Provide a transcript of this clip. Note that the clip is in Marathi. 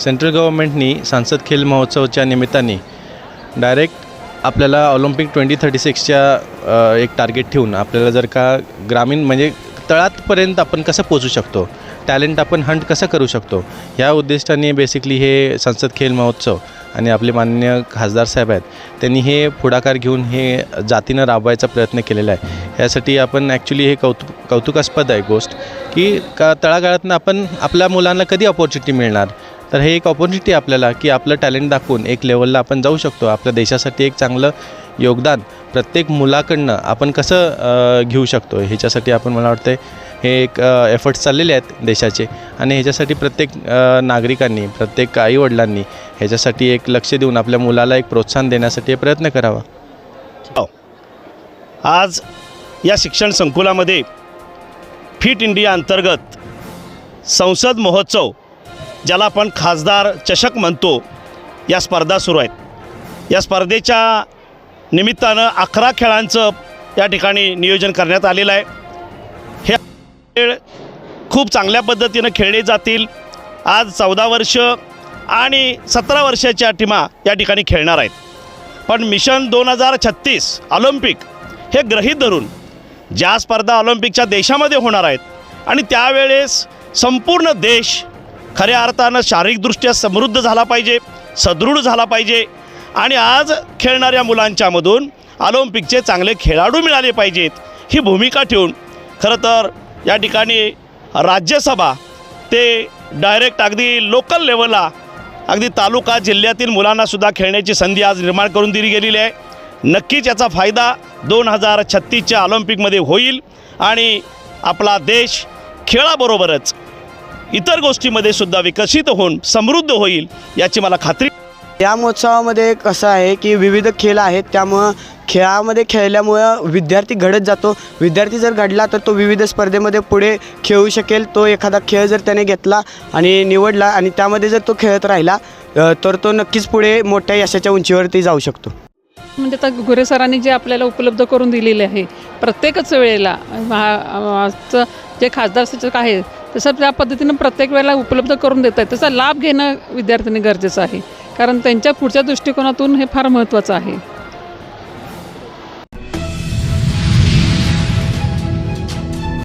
सेंट्रल गव्हर्मेंटनी सांसद खेल महोत्सवच्या निमित्ताने डायरेक्ट आपल्याला ऑलिम्पिक ट्वेंटी थर्टी सिक्सच्या एक टार्गेट ठेवून आपल्याला जर का ग्रामीण म्हणजे तळातपर्यंत आपण कसं पोचू शकतो? टॅलेंट आपण हंट कसं करू शकतो? ह्या उद्दिष्टाने बेसिकली हे संसद खेल महोत्सव आणि आपले मान्य खासदार साहेब आहेत त्यांनी हे पुढाकार घेऊन हे जातीनं राबवायचा प्रयत्न केलेला आहे. यासाठी आपण ॲक्च्युली हे कौतुक कौतुकास्पद आहे गोष्ट की का तळागाळातनं आपण आपल्या मुलांना कधी अपॉर्च्युनिटी मिळणार? तर हे एक ऑपॉर्च्युनिटी आपल्याला की आपलं टॅलेंट दाखवून एक लेवलला आपण जाऊ शकतो. आपल्या देशासाठी एक चांगलं योगदान प्रत्येक मुलाकडनं आपण कसं घेऊ शकतो? ह्याच्यासाठी आपण मला वाटतं हे एक एफर्ट्स चाललेले आहेत देशाचे. आणि ह्याच्यासाठी प्रत्येक नागरिकांनी प्रत्येक आईवडिलांनी ह्याच्यासाठी एक लक्ष देऊन आपल्या मुलाला एक प्रोत्साहन देण्यासाठी प्रयत्न करावा. आज या शिक्षण संकुलामध्ये फिट इंडिया अंतर्गत संसद महोत्सव ज्याला आपण खासदार चषक म्हणतो या स्पर्धा सुरू आहेत. या स्पर्धेच्या निमित्तानं अकरा खेळांचं या ठिकाणी नियोजन करण्यात आलेलं आहे. खेळ खूप चांगल्या पद्धतीनं खेळले जातील. आज चौदा वर्ष आणि सतरा वर्षाच्या टीमा या ठिकाणी खेळणार आहेत. पण मिशन दोन हजार छत्तीस ऑलिम्पिक हे ग्रहीत धरून ज्या स्पर्धा ऑलिम्पिकच्या देशामध्ये होणार आहेत आणि त्यावेळेस संपूर्ण देश खऱ्या अर्थानं शारीरिकदृष्ट्या समृद्ध झाला पाहिजे सदृढ झाला पाहिजे आणि आज खेळणाऱ्या मुलांच्यामधून ऑलिम्पिकचे चांगले खेळाडू मिळाले पाहिजेत ही भूमिका ठेवून खरं तर या ठिकाणी राज्यसभा ते डायरेक्ट अगदी लोकल लेवलला अगदी तालुका जिल्ह्यातील मुलांनासुद्धा खेळण्याची संधी आज निर्माण करून दिली गेलेली आहे. नक्कीच याचा फायदा दोन हजार छत्तीसच्या ऑलिम्पिकमध्ये होईल आणि आपला देश खेळाबरोबरच इतर गोष्टीमध्ये सुद्धा विकसित होऊन समृद्ध होईल याची मला खात्री या महोत्सवामध्ये कसं आहे की विविध खेळ आहेत त्यामुळं खेळामध्ये खेळल्यामुळं विद्यार्थी घडत जातो. विद्यार्थी जर घडला तर तो विविध स्पर्धेमध्ये पुढे खेळू शकेल. तो एखादा खेळ जर त्याने घेतला आणि निवडला आणि त्यामध्ये जर तो खेळत राहिला तर तो नक्कीच पुढे मोठ्या यशाच्या उंचीवरती जाऊ शकतो. म्हणजे आता गुरे सरांनी जे आपल्याला उपलब्ध करून दिलेले आहे प्रत्येकच वेळेला आजचं जे खासदार सचक आहे तसं त्या पद्धतीनं प्रत्येक वेळेला उपलब्ध करून देत आहे त्याचा लाभ घेणं विद्यार्थ्यांनी गरजेचं आहे. कारण त्यांच्या पुढच्या दृष्टिकोनातून हे फार महत्त्वाचं आहे.